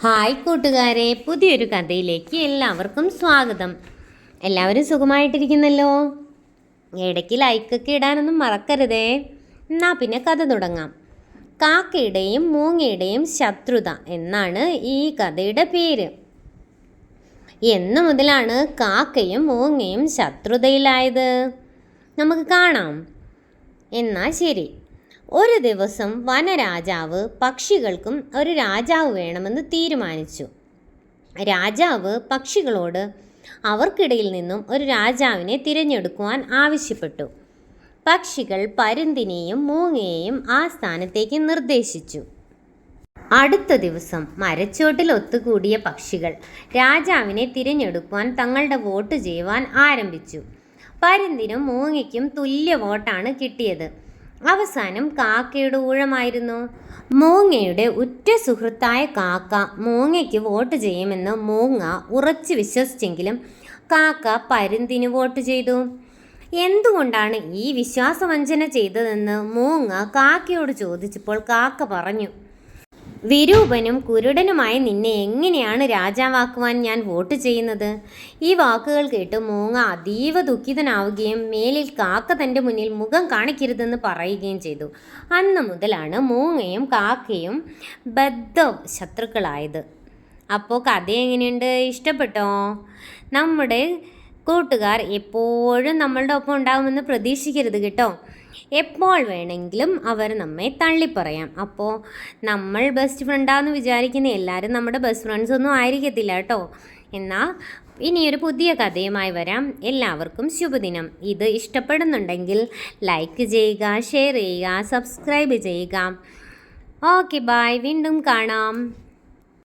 Hi കൂട്ടുകാരെ പുതിയൊരു കഥയിലേക്ക് എല്ലാവർക്കും സ്വാഗതം. എല്ലാവരും സുഖമായിട്ടിരിക്കുന്നല്ലോ? ഇടയ്ക്ക് ലൈക്കൊക്കെ ഇടാനൊന്നും മറക്കരുതേ. എന്നാ പിന്നെ കഥ തുടങ്ങാം. കാക്കയുടെയും മൂങ്ങയുടെയും ശത്രുത എന്നാണ് ഈ കഥയുടെ പേര്. എന്നു മുതലാണ് കാക്കയും മൂങ്ങയും ശത്രുതയിലായത്. നമുക്ക് കാണാം. എന്നാ ശരി. ഒരു ദിവസം വനരാജാവ് പക്ഷികൾക്കും ഒരു രാജാവ് വേണമെന്ന് തീരുമാനിച്ചു. രാജാവ് പക്ഷികളോട് അവർക്കിടയിൽ നിന്നും ഒരു രാജാവിനെ തിരഞ്ഞെടുക്കുവാൻ ആവശ്യപ്പെട്ടു. പക്ഷികൾ പരുന്തിനെയും മൂങ്ങയെയും ആ സ്ഥാനത്തേക്ക് നിർദ്ദേശിച്ചു. അടുത്ത ദിവസം മരച്ചോട്ടിൽ ഒത്തുകൂടിയ പക്ഷികൾ രാജാവിനെ തിരഞ്ഞെടുക്കുവാൻ തങ്ങളുടെ വോട്ട് ചെയ്യുവാൻ ആരംഭിച്ചു. പരുന്തിനും മൂങ്ങയ്ക്കും തുല്യ വോട്ടാണ് കിട്ടിയത്. അവസാനം കാക്കയുടെ ഊഴമായിരുന്നു. മൂങ്ങയുടെ ഉറ്റ സുഹൃത്തായ കാക്ക മൂങ്ങയ്ക്ക് വോട്ട് ചെയ്യുമെന്ന് മൂങ്ങ ഉറച്ചു വിശ്വസിച്ചെങ്കിലും കാക്ക പരുന്തിന് വോട്ട് ചെയ്തു. എന്തുകൊണ്ടാണ് ഈ വിശ്വാസവഞ്ചന ചെയ്തതെന്ന് മൂങ്ങ കാക്കയോട് ചോദിച്ചപ്പോൾ കാക്ക പറഞ്ഞു. വിരൂപനും കുരുടനുമായ നിന്നെ എങ്ങനെയാണ് രാജാവാക്കുവാൻ ഞാൻ വോട്ട് ചെയ്യുന്നത്? ഈ വാക്കുകൾ കേട്ട് മൂങ്ങ അതീവ ദുഃഖിതനാവുകയും മേലിൽ കാക്ക തന്റെ മുന്നിൽ മുഖം കാണിക്കരുതെന്ന് പറയുകയും ചെയ്തു. അന്ന് മുതലാണ് മൂങ്ങയും കാക്കയും ബദ്ധ ശത്രുക്കളായത്. അപ്പോൾ കഥ എങ്ങനെയുണ്ട് ഇഷ്ടപ്പെട്ടോ? നമ്മുടെ കൂട്ടുകാർ എപ്പോഴും നമ്മളുടെ ഒപ്പം ഉണ്ടാകുമെന്ന് പ്രതീക്ഷിക്കരുത് കേട്ടോ. എപ്പോൾ വേണമെങ്കിലും അവർ നമ്മെ തള്ളിപ്പറയാം. അപ്പോൾ നമ്മൾ ബെസ്റ്റ് ഫ്രണ്ടാന്ന് വിചാരിക്കുന്ന എല്ലാവരും നമ്മുടെ ബെസ്റ്റ് ഫ്രണ്ട്സ് ഒന്നും ആയിരിക്കത്തില്ല കേട്ടോ. എന്നാൽ ഇനിയൊരു പുതിയ കഥയുമായി വരാം. എല്ലാവർക്കും ശുഭദിനം. ഇത് ഇഷ്ടപ്പെടുന്നുണ്ടെങ്കിൽ ലൈക്ക് ചെയ്യുക ഷെയർ ചെയ്യുക സബ്സ്ക്രൈബ് ചെയ്യുക. ഓക്കെ ബായ് വീണ്ടും കാണാം.